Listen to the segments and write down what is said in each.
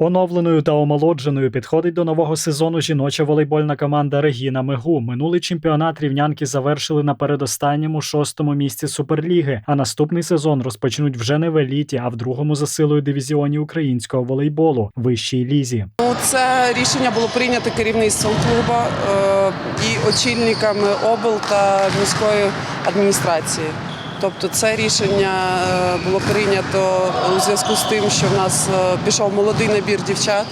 Оновленою та омолодженою підходить до нового сезону жіноча волейбольна команда Регіна Мегу. Минулий чемпіонат рівнянки завершили на передостанньому шостому місці Суперліги. А наступний сезон розпочнуть вже не в еліті, а в другому за силою дивізіоні українського волейболу вищій лізі. Ну, це рішення було прийнято керівництвом клубу е, і очільниками обл та міської адміністрації. Тобто це рішення е, було прийнято у зв'язку з тим, що в нас е, пішов молодий набір дівчат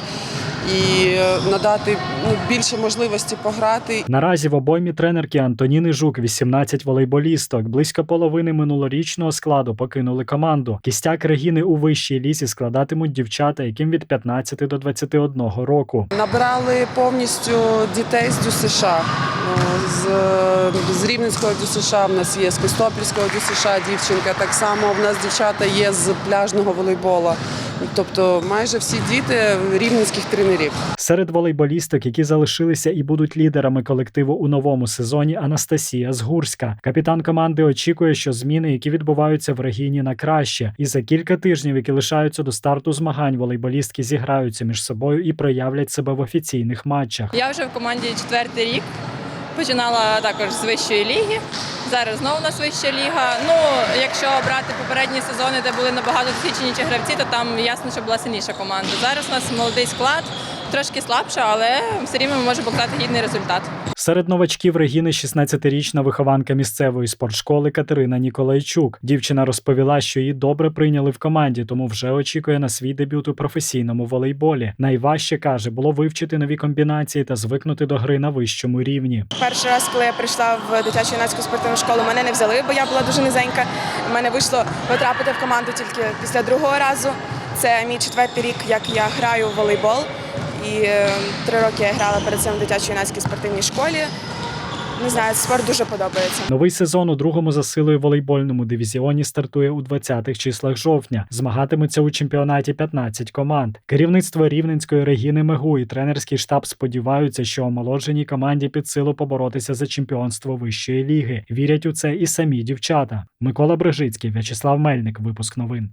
і е, надати ну, більше можливості пограти Наразі в обоймі тренерки Антоніни Жук 18 волейболісток. Близько половини минулорічного складу покинули команду. Кістяк Регіни у вищій лізі складатимуть дівчата, яким від 15 до 21 року. Набрали повністю дітей з ДЮСШ. Е, З, з Рівненського ДЮСШ в нас є, з Костопільського ДЮСШ дівчинка. Так само в нас дівчата є з пляжного волейбола. Тобто майже всі діти рівненських тренерів. Серед волейболісток, які залишилися і будуть лідерами колективу у новому сезоні, Анастасія Згурська. Капітан команди очікує, що зміни, які відбуваються в регіні, на краще, і за кілька тижнів, які лишаються до старту змагань, волейболістки зіграються між собою і проявлять себе в офіційних матчах. Я вже в команді четвертий рік. Починала також з вищої ліги. Зараз знову у нас вища ліга. Ну, якщо брати попередні сезони, де були набагато досвідченіші гравці, то там ясно, що була сильніша команда. Зараз у нас молодий склад, трошки слабша, але все рівно ми можемо показати гідний результат. Серед новачків Регіни 16-річна вихованка місцевої спортшколи Катерина Ніколайчук. Дівчина розповіла, що її добре прийняли в команді, тому вже очікує на свій дебют у професійному волейболі. Найважче каже було вивчити нові комбінації та звикнути до гри на вищому рівні. Перший раз, коли я прийшла в дитячу юнацьку спортивну школу, мене не взяли, бо я була дуже низенька. У мене вийшло потрапити в команду тільки після другого разу. Це мій четвертий рік, як я граю в волейбол. І е, три роки я грала перед цим в дитячій юнацькій спортивній школі. Не знаю, спорт дуже подобається. Новий сезон у другому за силою волейбольному дивізіоні стартує у 20-х числах жовтня. Змагатиметься у чемпіонаті 15 команд. Керівництво рівненської Регіни Мегу і тренерський штаб сподіваються, що омолодженій команді під силу поборотися за чемпіонство вищої ліги. Вірять у це і самі дівчата. Микола Брижицький, В'ячеслав Мельник. Випуск новин.